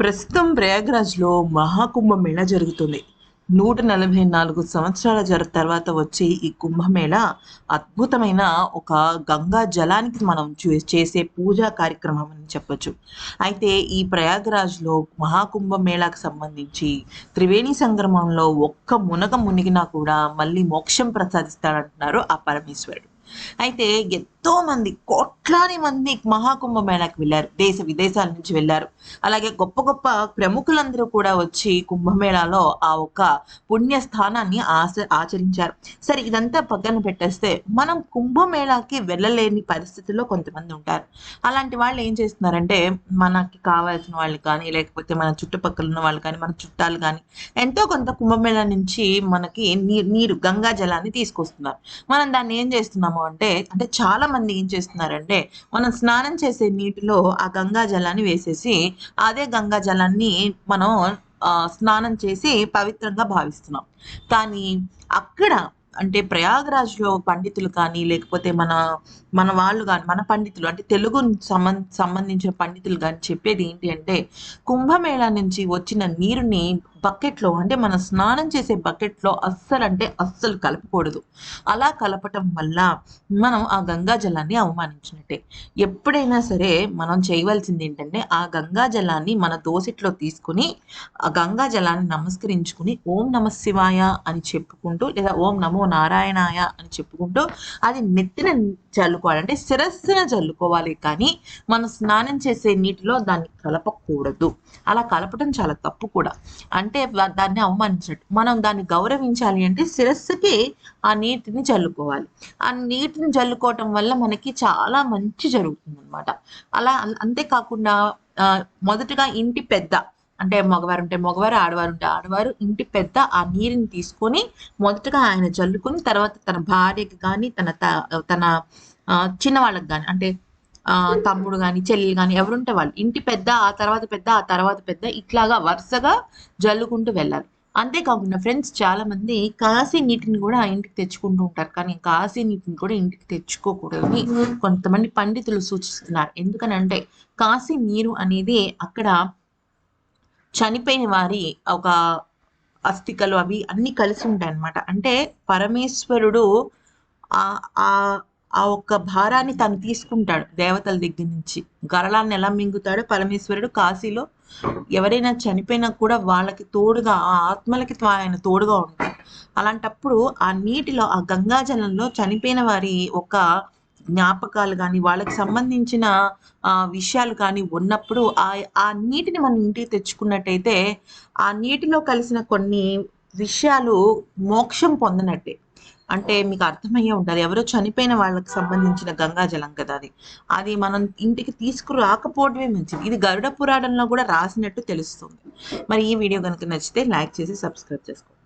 ప్రస్తుతం ప్రయాగ్రాజ్లో మహాకుంభమేళ జరుగుతుంది. నూట నలభై నాలుగు సంవత్సరాల జర తర్వాత వచ్చే ఈ కుంభమేళ అద్భుతమైన ఒక గంగా జలానికి మనం చూ- చేసే పూజా కార్యక్రమం అని చెప్పొచ్చు. అయితే ఈ ప్రయాగరాజ్లో మహాకుంభమేళాకు సంబంధించి త్రివేణి సంగమంలో ఒక్క మునగ మునిగినా కూడా మళ్ళీ మోక్షం ప్రసాదిస్తాడంటున్నారు ఆ పరమేశ్వరుడు. అయితే ఎంతో మంది కోట్లాది మంది మహాకుంభమేళాకి వెళ్ళారు. దేశ విదేశాల నుంచి వెళ్ళారు. అలాగే గొప్ప గొప్ప ప్రముఖులందరూ కూడా వచ్చి కుంభమేళాలో ఆ ఒక్క పుణ్య స్థానాన్ని ఆచ ఆచరించారు. సరే ఇదంతా పక్కన పెట్టేస్తే మనం కుంభమేళాకి వెళ్ళలేని పరిస్థితుల్లో కొంతమంది ఉంటారు. అలాంటి వాళ్ళు ఏం చేస్తున్నారంటే మనకి కావాల్సిన వాళ్ళు కానీ లేకపోతే మన చుట్టుపక్కల ఉన్న వాళ్ళు కానీ మన చుట్టాలు కానీ ఎంతో కొంత కుంభమేళా నుంచి మనకి నీరు నీరు గంగా జలాన్ని తీసుకొస్తున్నారు. మనం దాన్ని ఏం చేస్తున్నాము అంటే అంటే చాలా మంది ఏం చేస్తున్నారంటే మనం స్నానం చేసే నీటిలో ఆ గంగా జలాన్ని వేసేసి అదే గంగా జలాన్ని మనం ఆ, స్నానం చేసి పవిత్రంగా భావిస్తున్నాం. కానీ అక్కడ అంటే ప్రయాగరాజ్లో పండితులు కానీ లేకపోతే మన మన వాళ్ళు కానీ మన పండితులు అంటే తెలుగు సంబంధ సంబంధించిన పండితులు కానీ చెప్పేది ఏంటి అంటే కుంభమేళా నుంచి వచ్చిన నీరుని బకెట్లో అంటే మనం స్నానం చేసే బకెట్లో అస్సలు అంటే అస్సలు కలపకూడదు. అలా కలపటం వల్ల మనం ఆ గంగా జలాన్ని అవమానించినట్టే. ఎప్పుడైనా సరే మనం చేయవలసింది ఏంటంటే ఆ గంగా జలాన్ని మన దోసిట్లో తీసుకుని ఆ గంగా జలాన్ని నమస్కరించుకుని ఓం నమ శివాయ అని చెప్పుకుంటూ లేదా ఓం నమో నారాయణాయ అని చెప్పుకుంటూ అది నెత్తిన చల్లుకోవాలంటే శిరస్సున చల్లుకోవాలి కానీ మనం స్నానం చేసే నీటిలో దాన్ని కలపకూడదు. అలా కలపడం చాలా తప్పు కూడా. అంటే అంటే దాన్ని అవమానించట్టు మనం దాన్ని గౌరవించాలి అంటే శిరస్సుకి ఆ నీటిని చల్లుకోవాలి. ఆ నీటిని చల్లుకోవటం వల్ల మనకి చాలా మంచి జరుగుతుంది అనమాట అలా అంతేకాకుండా మొదటగా ఇంటి పెద్ద అంటే మగవారు ఉంటే మగవారు ఆడవారు ఉంటే ఆడవారు ఇంటి పెద్ద ఆ నీరుని తీసుకొని మొదటగా ఆయన చల్లుకొని తర్వాత తన భార్యకి కానీ తన త- తన చిన్న వాళ్ళకి కానీ అంటే తమ్ముడు కానీ చెల్లి కానీ ఎవరుంటే వాళ్ళు. ఇంటి పెద్ద ఆ తర్వాత పెద్ద ఆ తర్వాత పెద్ద ఇట్లాగా వరుసగా జల్లుకుంటూ వెళ్ళాలి. అంతేకాకుండా ఫ్రెండ్స్ చాలా మంది కాశీ నీటిని కూడా ఇంటికి తెచ్చుకుంటూ ఉంటారు. కానీ కాశీ నీటిని కూడా ఇంటికి తెచ్చుకోకూడదని కొంతమంది పండితులు సూచిస్తున్నారు. ఎందుకనంటే కాశీ నీరు అనేది అక్కడ చనిపోయిన వారి ఒక అస్థికలు అవి అన్ని కలిసి ఉంటాయి అన్నమాట అంటే పరమేశ్వరుడు ఆ ఆ ఒక్క భారాన్ని తను తీసుకుంటాడు దేవతల దగ్గర నుంచి. గరళాన్ని ఎలా మింగుతాడో పరమేశ్వరుడు కాశీలో ఎవరైనా చనిపోయినా కూడా వాళ్ళకి తోడుగా ఆ ఆత్మలకి ఆయన తోడుగా ఉంటాడు. అలాంటప్పుడు ఆ నీటిలో ఆ గంగాజలంలో చనిపోయిన వారి ఒక జ్ఞాపకాలు కానీ వాళ్ళకి సంబంధించిన ఆ విషయాలు కానీ ఉన్నప్పుడు ఆ ఆ నీటిని మనం ఇంటికి తెచ్చుకున్నట్టయితే ఆ నీటిలో కలిసిన కొన్ని విషయాలు మోక్షం పొందినట్టే. అంటే మీకు అర్థమయ్యే ఉంటుంది. ఎవరో చనిపోయిన వాళ్ళకి సంబంధించిన గంగాజలం కదా అది. అది మనం ఇంటికి తీసుకురాకపోవడమే మంచిది. ఇది గరుడ పురాణంలో కూడా రాసినట్టు తెలుస్తుంది. మరి ఈ వీడియో కనుక నచ్చితే లైక్ చేసి సబ్స్క్రైబ్ చేసుకోండి.